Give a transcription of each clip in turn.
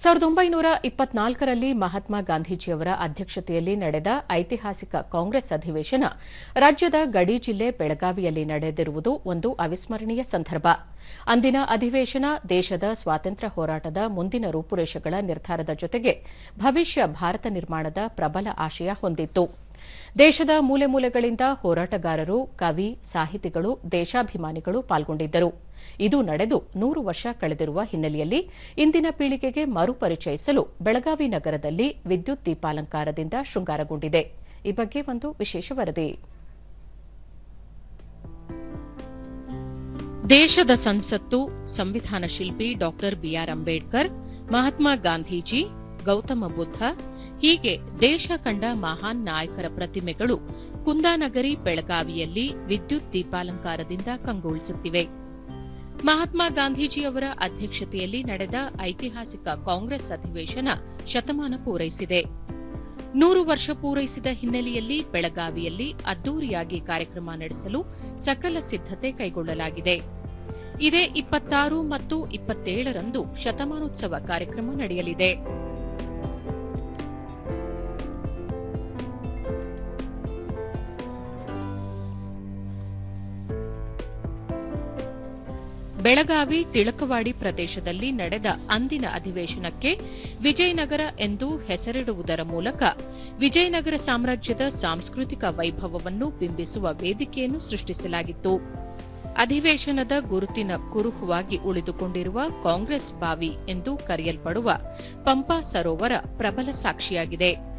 ಸಾವಿರದ ಒಂಬೈನೂರ ಇಪ್ಪತ್ನಾಲ್ಕರಲ್ಲಿ ಮಹಾತ್ಮ ಗಾಂಧೀಜಿಯವರ ಅಧ್ಯಕ್ಷತೆಯಲ್ಲಿ ನಡೆದ ಐತಿಹಾಸಿಕ ಕಾಂಗ್ರೆಸ್ ಅಧಿವೇಶನ ರಾಜ್ಯದ ಗಡಿ ಜಿಲ್ಲೆ ಬೆಳಗಾವಿಯಲ್ಲಿ ನಡೆದಿರುವುದು ಒಂದು ಅವಿಸ್ಮರಣೀಯ ಸಂದರ್ಭ. ಅಂದಿನ ಅಧಿವೇಶನ ದೇಶದ ಸ್ವಾತಂತ್ರ್ಯ ಹೋರಾಟದ ಮುಂದಿನ ರೂಪುರೇಷೆಗಳ ನಿರ್ಧಾರದ ಜೊತೆಗೆ ಭವಿಷ್ಯ ಭಾರತ ನಿರ್ಮಾಣದ ಪ್ರಬಲ ಆಶಯ ಹೊಂದಿತ್ತು. ದೇಶದ ಮೂಲೆ ಮೂಲೆಗಳಿಂದ ಹೋರಾಟಗಾರರು, ಕವಿ, ಸಾಹಿತಿಗಳು, ದೇಶಾಭಿಮಾನಿಗಳು ಪಾಲ್ಗೊಂಡಿದ್ದರು. ಇದು ನಡೆದು ನೂರು ವರ್ಷ ಕಳೆದಿರುವ ಹಿನ್ನೆಲೆಯಲ್ಲಿ ಇಂದಿನ ಪೀಳಿಗೆಗೆ ಮರುಪರಿಚಯಿಸಲು ಬೆಳಗಾವಿ ನಗರದಲ್ಲಿ ವಿದ್ಯುತ್ ದೀಪಾಲಂಕಾರದಿಂದ ಶೃಂಗಾರಗೊಂಡಿದೆ. ಈ ಬಗ್ಗೆ ಒಂದು ವಿಶೇಷ ವರದಿ. ದೇಶದ ಸಂಸತ್ತು, ಸಂವಿಧಾನ ಶಿಲ್ಪಿ doctor B R Ambedkar, Mahatma Gandhiji, Gautama Buddha ಹೀಗೆ ದೇಶ ಕಂಡ ಮಹಾನ್ ನಾಯಕರ ಪ್ರತಿಮೆಗಳು ಕುಂದಾನಗರಿ ಬೆಳಗಾವಿಯಲ್ಲಿ ವಿದ್ಯುತ್ ದೀಪಾಲಂಕಾರದಿಂದ ಕಂಗೊಳಿಸುತ್ತಿವೆ. ಮಹಾತ್ಮ ಗಾಂಧೀಜಿಯವರ ಅಧ್ಯಕ್ಷತೆಯಲ್ಲಿ ನಡೆದ ಐತಿಹಾಸಿಕ ಕಾಂಗ್ರೆಸ್ ಅಧಿವೇಶನ ಶತಮಾನ ಪೂರೈಸಿದೆ. ನೂರು ವರ್ಷ ಪೂರೈಸಿದ ಹಿನ್ನೆಲೆಯಲ್ಲಿ ಬೆಳಗಾವಿಯಲ್ಲಿ ಅದ್ದೂರಿಯಾಗಿ ಕಾರ್ಯಕ್ರಮ ನಡೆಸಲು ಸಕಲ ಸಿದ್ಧತೆ ಕೈಗೊಳ್ಳಲಾಗಿದೆ. ಇದೇ ಇಪ್ಪತ್ತಾರು ಮತ್ತು ಇಪ್ಪತ್ತೇಳರಂದು ಶತಮಾನೋತ್ಸವ ಕಾರ್ಯಕ್ರಮ ನಡೆಯಲಿದೆ. ಬೆಳಗಾವಿ ಟಿಳಕವಾಡಿ ಪ್ರದೇಶದಲ್ಲಿ ನಡೆದ ಅಂದಿನ ಅಧಿವೇಶನಕ್ಕೆ ವಿಜಯನಗರ ಎಂದು ಹೆಸರಿಡುವುದರ ಮೂಲಕ ವಿಜಯನಗರ ಸಾಮ್ರಾಜ್ಯದ ಸಾಂಸ್ಕೃತಿಕ ವೈಭವವನ್ನು ಬಿಂಬಿಸುವ ವೇದಿಕೆಯನ್ನು ಸೃಷ್ಟಿಸಲಾಗಿತ್ತು. ಅಧಿವೇಶನದ ಗುರುತಿನ ಕುರುಹುವಾಗಿ ಉಳಿದುಕೊಂಡಿರುವ ಕಾಂಗ್ರೆಸ್ ಬಾವಿ ಎಂದು ಕರೆಯಲ್ಪಡುವ ಪಂಪಾ ಸರೋವರ ಪ್ರಬಲ ಸಾಕ್ಷಿಯಾಗಿದೆ.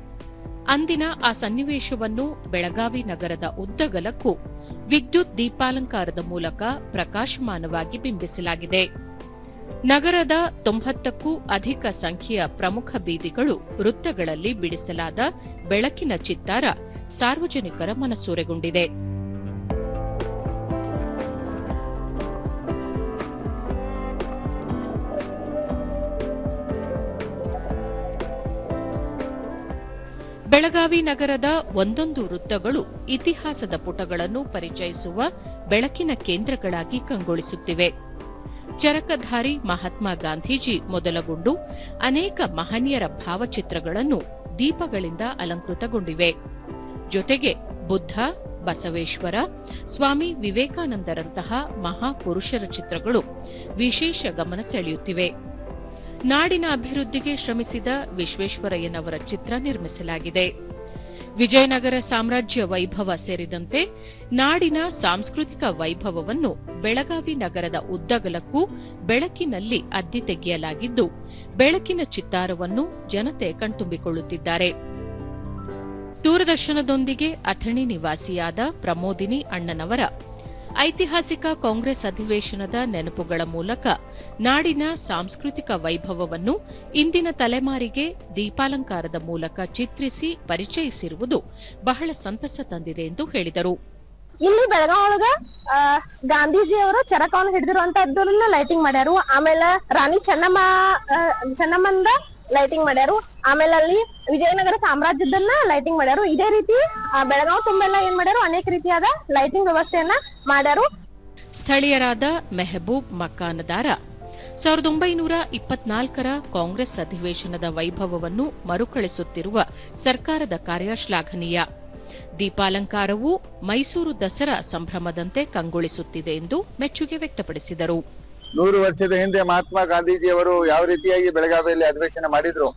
ಅಂದಿನ ಆ ಸನ್ನಿವೇಶವನ್ನು ಬೆಳಗಾವಿ ನಗರದ ಉದ್ದಗಲಕ್ಕೂ ವಿದ್ಯುತ್ ದೀಪಾಲಂಕಾರದ ಮೂಲಕ ಪ್ರಕಾಶಮಾನವಾಗಿ ಬಿಂಬಿಸಲಾಗಿದೆ. ನಗರದ ತೊಂಬತ್ತಕ್ಕೂ ಅಧಿಕ ಸಂಖ್ಯೆಯ ಪ್ರಮುಖ ಬೀದಿಗಳು ವೃತ್ತಗಳಲ್ಲಿ ಬಿಡಿಸಲಾದ ಬೆಳಕಿನ ಚಿತ್ತಾರ ಸಾರ್ವಜನಿಕರ ಮನಸೂರೆಗೊಂಡಿದೆ. ಬೆಳಗಾವಿ ನಗರದ ಒಂದೊಂದು ವೃತ್ತಗಳು ಇತಿಹಾಸದ ಪುಟಗಳನ್ನು ಪರಿಚಯಿಸುವ ಬೆಳಕಿನ ಕೇಂದ್ರಗಳಾಗಿ ಕಂಗೊಳಿಸುತ್ತಿವೆ. ಚರಕಧಾರಿ ಮಹಾತ್ಮ ಗಾಂಧೀಜಿ ಮೊದಲಗೊಂಡು ಅನೇಕ ಮಹನೀಯರ ಭಾವಚಿತ್ರಗಳನ್ನು ದೀಪಗಳಿಂದ ಅಲಂಕೃತಗೊಂಡಿವೆ. ಜೊತೆಗೆ ಬುದ್ಧ, ಬಸವೇಶ್ವರ, ಸ್ವಾಮಿ ವಿವೇಕಾನಂದರಂತಹ ಮಹಾಪುರುಷರ ಚಿತ್ರಗಳು ವಿಶೇಷ ಗಮನ ಸೆಳೆಯುತ್ತಿವೆ. ನಾಡಿನ ಅಭಿವೃದ್ಧಿಗೆ ಶ್ರಮಿಸಿದ ವಿಶ್ವೇಶ್ವರಯ್ಯನವರ ಚಿತ್ರ ನಿರ್ಮಿಸಲಾಗಿದೆ. ವಿಜಯನಗರ ಸಾಮ್ರಾಜ್ಯ ವೈಭವ ಸೇರಿದಂತೆ ನಾಡಿನ ಸಾಂಸ್ಕೃತಿಕ ವೈಭವವನ್ನು ಬೆಳಗಾವಿ ನಗರದ ಉದ್ದಗಲಕ್ಕೂ ಬೆಳಕಿನಲ್ಲಿ ಅದ್ದಿ ತೆಗೆಯಲಾಗಿದ್ದು, ಬೆಳಕಿನ ಚಿತ್ತಾರವನ್ನು ಜನತೆ ಕಣ್ತುಂಬಿಕೊಳ್ಳುತ್ತಿದ್ದಾರೆ. ದೂರದರ್ಶನದೊಂದಿಗೆ ಅಥಣಿ ನಿವಾಸಿಯಾದ ಪ್ರಮೋದಿನಿ ಅಣ್ಣನವರ ಐತಿಹಾಸಿಕ ಕಾಂಗ್ರೆಸ್ ಅಧಿವೇಶನದ ನೆನಪುಗಳ ಮೂಲಕ ನಾಡಿನ ಸಾಂಸ್ಕೃತಿಕ ವೈಭವವನ್ನು ಇಂದಿನ ತಲೆಮಾರಿಗೆ ದೀಪಾಲಂಕಾರದ ಮೂಲಕ ಚಿತ್ರಿಸಿ ಪರಿಚಯಿಸಿರುವುದು ಬಹಳ ಸಂತಸ ತಂದಿದೆ ಎಂದು ಹೇಳಿದರು. ಇಲ್ಲಿ ಬೆಳಗಾವ್ ಒಳಗ ಆ, ಗಾಂಧೀಜಿ ಅವರು ಚರಕವನ್ನು ಹಿಡಿದಿರುವಂತದ್ದನ್ನ ಲೈಟಿಂಗ್ ಮಾಡ್ಯಾರು. ಆಮೇಲೆ ರಾಣಿ ಚೆನ್ನಮ್ಮ ಚೆನ್ನಮ್ಮಂದ ಲೈಟಿಂಗ್ ಮಾಡ್ಯಾರು. ಆಮೇಲೆ ಅಲ್ಲಿ ವಿಜಯನಗರ ಸಾಮ್ರಾಜ್ಯದನ್ನ ಲೈಟಿಂಗ್ ಮಾಡ್ಯಾರು. ಇದೇ ರೀತಿ ಬೆಳಗಾವ್ ತುಂಬೆಲ್ಲ ಏನ್ ಮಾಡ್ಯಾರು? ಅನೇಕ ರೀತಿಯಾದ ಲೈಟಿಂಗ್ ವ್ಯವಸ್ಥೆಯನ್ನ ಮಾಡ್ಯಾರು. ಸ್ಥಳೀಯರಾದ ಮೆಹಬೂಬ್ ಮಕ್ಕಾನದಾರ ಸಾವಿರದ ಒಂಬೈನೂರ ಇಪ್ಪತ್ನಾಲ್ಕರ ಕಾಂಗ್ರೆಸ್ ಅಧಿವೇಶನದ ವೈಭವವನ್ನು ಮರುಕಳಿಸುತ್ತಿರುವ ಸರ್ಕಾರದ ಕಾರ್ಯ ಶ್ಲಾಘನೀಯ ದೀಪಾಲಂಕಾರವು ಮೈಸೂರು ದಸರಾ ಸಂಭ್ರಮದಂತೆ ಕಂಗೊಳಿಸುತ್ತಿದೆ ಎಂದು ಮೆಚ್ಚುಗೆ ವ್ಯಕ್ತಪಡಿಸಿದರು. ನೂರು ವರ್ಷದ ಹಿಂದೆ ಮಹಾತ್ಮ ಗಾಂಧೀಜಿಯವರು ಯಾವ ರೀತಿಯಾಗಿ ಬೆಳಗಾವಿಯಲ್ಲಿ ಅಧಿವೇಶನ ಮಾಡಿದ್ರು,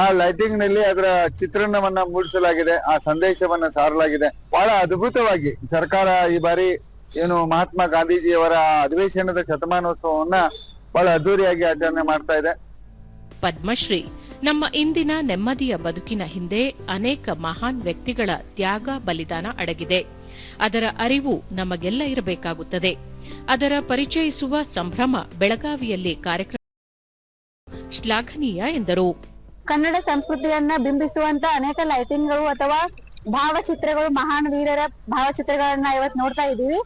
ಆ ಲೈಟಿಂಗ್ನಲ್ಲಿ ಅದರ ಚಿತ್ರಣವನ್ನ ಮೂಡಿಸಲಾಗಿದೆ, ಆ ಸಂದೇಶವನ್ನ ಸಾರಲಾಗಿದೆ. ಬಹಳ ಅದ್ಭುತವಾಗಿ ಸರ್ಕಾರ ಈ ಬಾರಿ ಏನು ಮಹಾತ್ಮ ಗಾಂಧೀಜಿಯವರ ಅಧಿವೇಶನದ ಶತಮಾನೋತ್ಸವವನ್ನ ಬಹಳ ಅದ್ದೂರಿಯಾಗಿ ಆಚರಣೆ ಮಾಡ್ತಾ ಇದೆ. ಪದ್ಮಶ್ರೀ ನಮ್ಮ ಇಂದಿನ ನೆಮ್ಮದಿಯ ಬದುಕಿನ ಹಿಂದೆ ಅನೇಕ ಮಹಾನ್ ವ್ಯಕ್ತಿಗಳ ತ್ಯಾಗ ಬಲಿದಾನ ಅಡಗಿದೆ. ಅದರ ಅರಿವು ನಮಗೆಲ್ಲ ಇರಬೇಕಾಗುತ್ತದೆ. ಅದರ ಪರಿಚಯಿಸುವ ಸಂಭ್ರಮ ಬೆಳಗಾವಿಯಲ್ಲಿ ಕಾರ್ಯಕ್ರಮ ಶ್ಲಾಘನೀಯ ಎಂದರು. ಕನ್ನಡ ಸಂಸ್ಕೃತಿಯನ್ನ ಬಿಂಬಿಸುವಂತ ಅನೇಕ ಲೈಟಿಂಗ್ಗಳು ಅಥವಾ ಭಾವಚಿತ್ರಗಳು, ಮಹಾನ್ ವೀರರ ಭಾವಚಿತ್ರಗಳನ್ನ ಇವತ್ತು ನೋಡ್ತಾ ಇದೀವಿ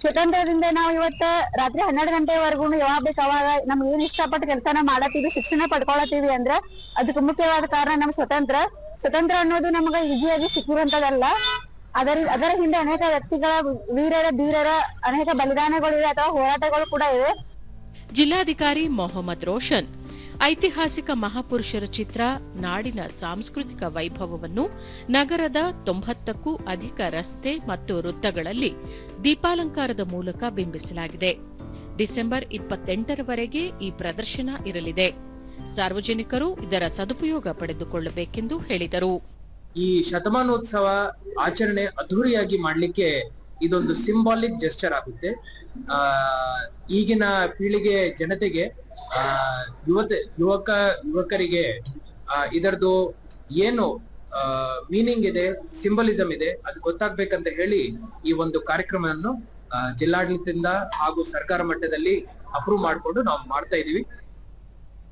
ಸ್ವತಂತ್ರದಿಂದ ನಾವು ಇವತ್ತ ರಾತ್ರಿ ಹನ್ನೆರಡು ಗಂಟೆವರೆಗೂ ಯಾವಾಗ ಬೇಕು ಅವಾಗ ನಮ್ಗೆ ಏನ್ ಇಷ್ಟಪಟ್ಟು ಕೆಲಸನ ಮಾಡತ್ತೀವಿ ಶಿಕ್ಷಣ ಪಡ್ಕೊಳತ್ತೀವಿ ಅಂದ್ರ ಅದಕ್ಕೆ ಮುಖ್ಯವಾದ ಕಾರಣ ನಮ್ ಸ್ವತಂತ್ರ. ಸ್ವತಂತ್ರ ಅನ್ನೋದು ನಮಗ ಈಸಿಯಾಗಿ ಸಿಕ್ಕಿರುವಂತದಲ್ಲ ಅದರ ಅದರ ಹಿಂದೆ ಅನೇಕ ವ್ಯಕ್ತಿಗಳ ವೀರರ, ಧೀರರ ಅನೇಕ ಬಲಿದಾನಗಳಿವೆ ಅಥವಾ ಹೋರಾಟಗಳು ಕೂಡ ಇವೆ. ಜಿಲ್ಲಾಧಿಕಾರಿ ಮೊಹಮ್ಮದ್ ರೋಷನ್ ಐತಿಹಾಸಿಕ ಮಹಾಪುರುಷರ ಚಿತ್ರ, ನಾಡಿನ ಸಾಂಸ್ಕೃತಿಕ ವೈಭವವನ್ನು ನಗರದ ತೊಂಬತ್ತಕ್ಕೂ ಅಧಿಕ ರಸ್ತೆ ಮತ್ತು ವೃತ್ತಗಳಲ್ಲಿ ದೀಪಾಲಂಕಾರದ ಮೂಲಕ ಬಿಂಬಿಸಲಾಗಿದೆ. ಡಿಸೆಂಬರ್ ಇಪ್ಪತ್ತೆಂಟರವರೆಗೆ ಈ ಪ್ರದರ್ಶನ ಇರಲಿದೆ. ಸಾರ್ವಜನಿಕರು ಇದರ ಸದುಪಯೋಗ ಪಡೆದುಕೊಳ್ಳಬೇಕೆಂದು ಹೇಳಿದರು. ಈ ಶತಮಾನೋತ್ಸವ ಆಚರಣೆ ಅದ್ಧೂರಿಯಾಗಿ ಮಾಡ್ಲಿಕ್ಕೆ ಇದೊಂದು ಸಿಂಬಾಲಿಕ್ ಜೆಸ್ಟರ್ ಆಗುತ್ತೆ. ಆ, ಈಗಿನ ಪೀಳಿಗೆ ಜನತೆಗೆ, ಆ, ಯುವತೆ, ಯುವಕ, ಯುವಕರಿಗೆ ಇದರದು ಏನು ಮೀನಿಂಗ್ ಇದೆ ಸಿಂಬಲಿಸಂ ಇದೆ, ಅದು ಗೊತ್ತಾಗ್ಬೇಕಂತ ಹೇಳಿ ಈ ಒಂದು ಕಾರ್ಯಕ್ರಮವನ್ನು ಜಿಲ್ಲಾಡಳಿತದಿಂದ ಹಾಗೂ ಸರ್ಕಾರ ಮಟ್ಟದಲ್ಲಿ ಅಪ್ರೂವ್ ಮಾಡಿಕೊಂಡು ನಾವು ಮಾಡ್ತಾ ಇದೀವಿ